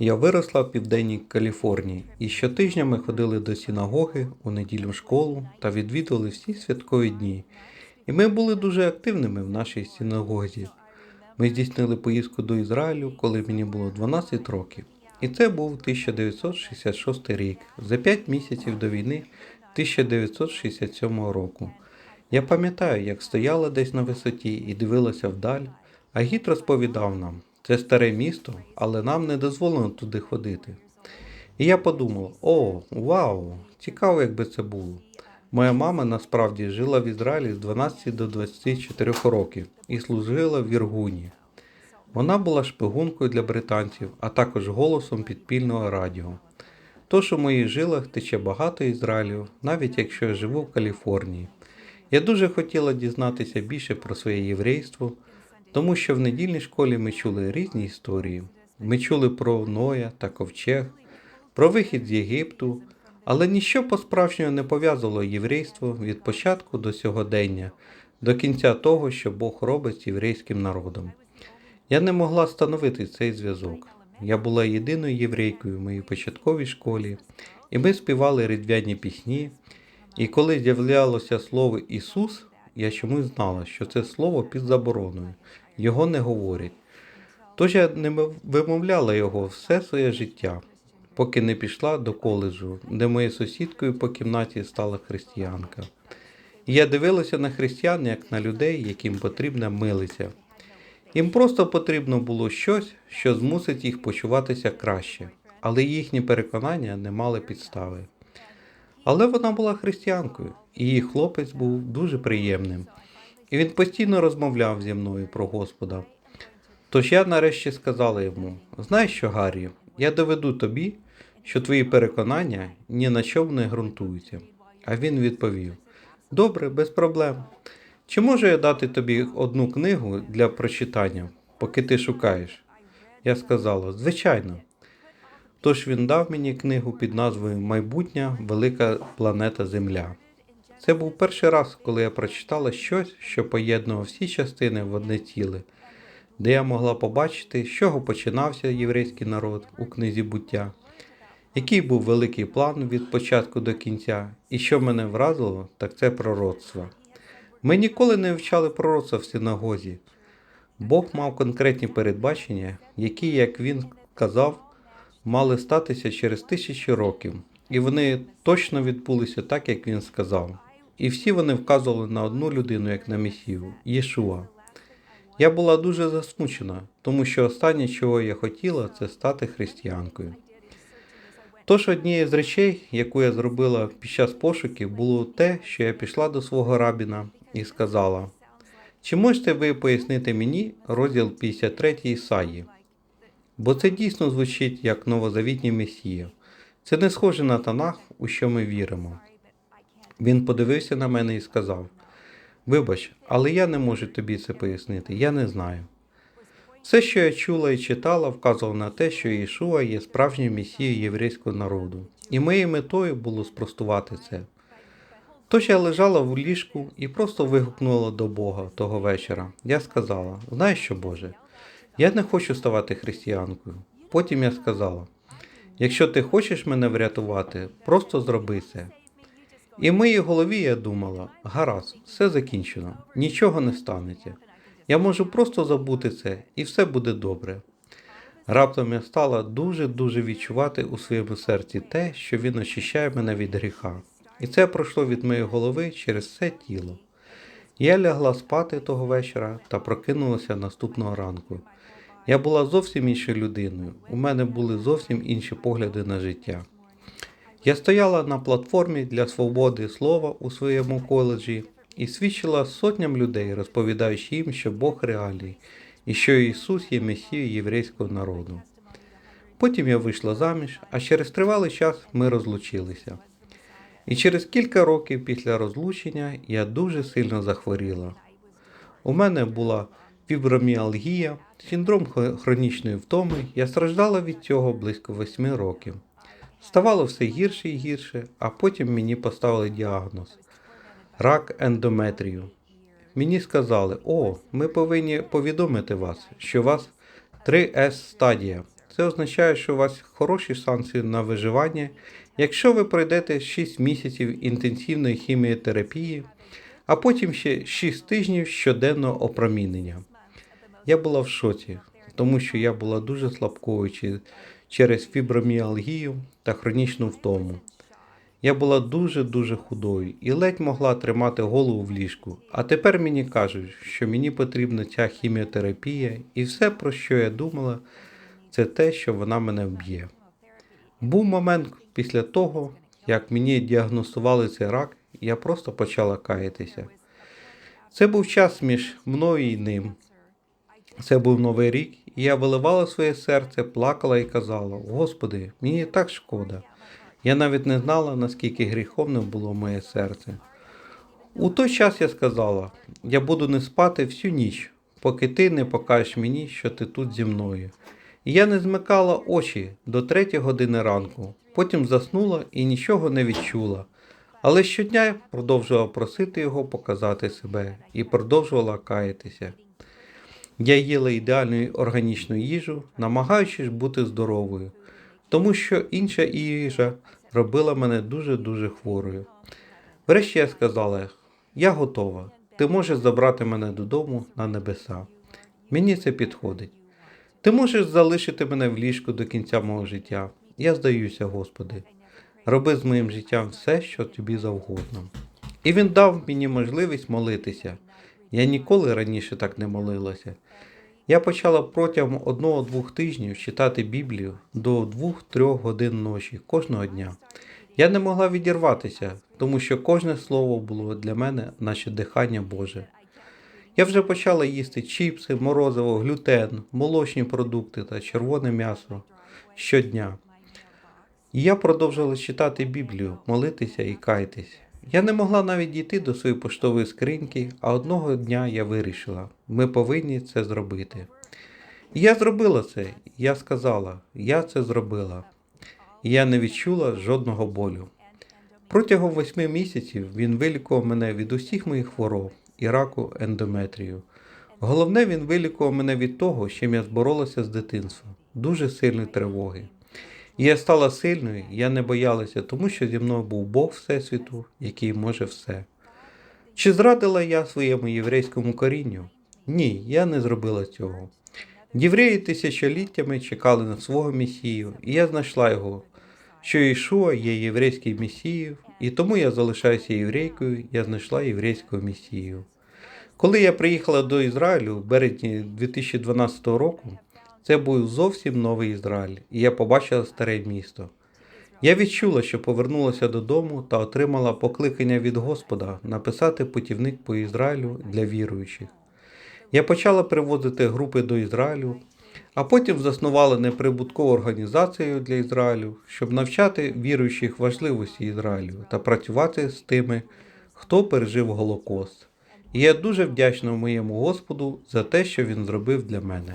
Я виросла в південній Каліфорнії, і щотижня ми ходили до синагоги, у неділю в школу та відвідували всі святкові дні. І ми були дуже активними в нашій синагозі. Ми здійснили поїздку до Ізраїлю, коли мені було 12 років. І це був 1966 рік, за 5 місяців до війни 1967 року. Я пам'ятаю, як стояла десь на висоті і дивилася вдаль, а гід розповідав нам, це старе місто, але нам не дозволено туди ходити. І я подумав: о, вау, цікаво, як би це було. Моя мама насправді жила в Ізраїлі з 12 до 24 років і служила в Іргуні. Вона була шпигункою для британців, а також голосом підпільного радіо. Тож у моїх жилах тече багато Ізраїлю, навіть якщо я живу в Каліфорнії. Я дуже хотіла дізнатися більше про своє єврейство, тому що в недільній школі ми чули різні історії. Ми чули про Ноя та ковчег, про вихід з Єгипту, але ніщо по-справжньому не пов'язувало єврейство від початку до сьогодення, до кінця того, що Бог робить з єврейським народом. Я не могла встановити цей зв'язок. Я була єдиною єврейкою в моїй початковій школі, і ми співали різдвяні пісні. І коли з'являлося слово Ісус, я чомусь знала, що це слово під забороною, його не говорять. Тож я не вимовляла його все своє життя, поки не пішла до коледжу, де моєю сусідкою по кімнаті стала християнка. І я дивилася на християн як на людей, яким потрібна милиця. Їм просто потрібно було щось, що змусить їх почуватися краще, але їхні переконання не мали підстави. Але вона була християнкою, і хлопець був дуже приємним. І він постійно розмовляв зі мною про Господа. Тож я нарешті сказала йому: знаєш що, Гаррі, я доведу тобі, що твої переконання ні на чому не ґрунтуються. А він відповів: Добре, без проблем. Чи можу я дати тобі одну книгу для прочитання, поки ти шукаєш? Я сказала, звичайно. Тож він дав мені книгу під назвою Майбутня велика планета Земля. Це був перший раз, коли я прочитала щось, що поєднувало всі частини в одне ціле, де я могла побачити, з чого починався єврейський народ у книзі буття, який був великий план від початку до кінця, і що мене вразило, так це пророцтва. Ми ніколи не вивчали пророцтва в синагозі. Бог мав конкретні передбачення, які, як він казав, мали статися через тисячі років, і вони точно відбулися так, як він сказав. І всі вони вказували на одну людину, як на Месію Єшуа. Я була дуже засмучена, тому що останнє, чого я хотіла, це стати християнкою. Тож однією з речей, яку я зробила під час пошуків, було те, що я пішла до свого рабіна і сказала: Чи можете ви пояснити мені розділ 53 Ісаї? Бо це дійсно звучить як новозавітній Месія. Це не схоже на Танах, у що ми віримо. Він подивився на мене і сказав: Вибач, але я не можу тобі це пояснити, я не знаю. Все, що я чула і читала, вказувало на те, що Ішуа є справжнім месією єврейського народу, і моєю метою було спростувати це. Тож я лежала в ліжку і просто вигукнула до Бога того вечора. Я сказала: Знаєш що, Боже, я не хочу ставати християнкою. Потім я сказала: якщо ти хочеш мене врятувати, просто зроби це. І в моїй голові я думала: гаразд, все закінчено, нічого не станеться. Я можу просто забути це, і все буде добре. Раптом я стала дуже-дуже відчувати у своєму серці те, що він очищає мене від гріха. І це пройшло від моєї голови через все тіло. Я лягла спати того вечора та прокинулася наступного ранку. Я була зовсім іншою людиною. У мене були зовсім інші погляди на життя. Я стояла на платформі для свободи слова у своєму коледжі і свідчила сотням людей, розповідаючи їм, що Бог реальний і що Ісус є Месією єврейського народу. Потім я вийшла заміж, а через тривалий час ми розлучилися. І через кілька років після розлучення я дуже сильно захворіла. У мене була фіброміалгія, синдром хронічної втоми. Я страждала від цього близько восьми років. Ставало все гірше і гірше, а потім мені поставили діагноз рак ендометрію. Мені сказали: о, ми повинні повідомити вас, що у вас 3С стадія. це означає, що у вас хороші шанси на виживання, якщо ви пройдете 6 місяців інтенсивної хіміотерапії, а потім ще 6 тижнів щоденного опромінення. Я була в шоці, тому що я була дуже слабкою через фіброміалгію та хронічну втому. Я була дуже-дуже худою і ледь могла тримати голову в ліжку. А тепер мені кажуть, що мені потрібна ця хіміотерапія, і все, про що я думала, це те, що вона мене вб'є. Був момент після того, як мені діагностували цей рак, я просто почала каятися. Це був час між мною і ним. Це був новий рік, і я виливала своє серце, плакала і казала: Господи, мені так шкода. Я навіть не знала, наскільки гріховним було моє серце. У той час я сказала: я буду не спати всю ніч, поки ти не покажеш мені, що ти тут зі мною. І я не змикала очі до третьої години ранку, потім заснула і нічого не відчула. Але щодня я продовжувала просити його показати себе і продовжувала каятися. Я їла ідеальну органічну їжу, намагаючись бути здоровою, тому що інша їжа робила мене дуже-дуже хворою. Врешті я сказала: я готова. Ти можеш забрати мене додому на небеса. Мені це підходить. Ти можеш залишити мене в ліжку до кінця мого життя. Я здаюся, Господи. Роби з моїм життям все, що тобі завгодно. І він дав мені можливість молитися. Я ніколи раніше так не молилася. Я почала протягом одного-двох тижнів читати Біблію до 2-3 годин ночі кожного дня. Я не могла відірватися, тому що кожне слово було для мене наче дихання Боже. Я вже почала їсти чіпси, морозиво, глютен, молочні продукти та червоне м'ясо щодня. І я продовжила читати Біблію, молитися і каятись. Я не могла навіть дійти до своєї поштової скриньки, а одного дня я вирішила, ми повинні це зробити. І я зробила це. Я сказала, я це зробила. І я не відчула жодного болю. Протягом восьми місяців він вилікував мене від усіх моїх хвороб і раку ендометрію. Головне, він вилікував мене від того, з чим я зборолася з дитинства, дуже сильної тривоги. Я стала сильною, я не боялася, тому що зі мною був Бог Всесвіту, який може все. Чи зрадила я своєму єврейському корінню? Ні, я не зробила цього. Євреї тисячоліттями чекали на свого Месію, і я знайшла його, що Ішуа є єврейський Месією, і тому я залишаюся єврейкою, я знайшла єврейського Месію. Коли я приїхала до Ізраїлю в березні 2012 року, це був зовсім новий Ізраїль, і я побачила старе місто. Я відчула, що повернулася додому та отримала покликання від Господа написати путівник по Ізраїлю для віруючих. Я почала привозити групи до Ізраїлю, а потім заснувала неприбуткову організацію для Ізраїлю, щоб навчати віруючих важливості Ізраїлю та працювати з тими, хто пережив Голокост. І я дуже вдячна моєму Господу за те, що він зробив для мене.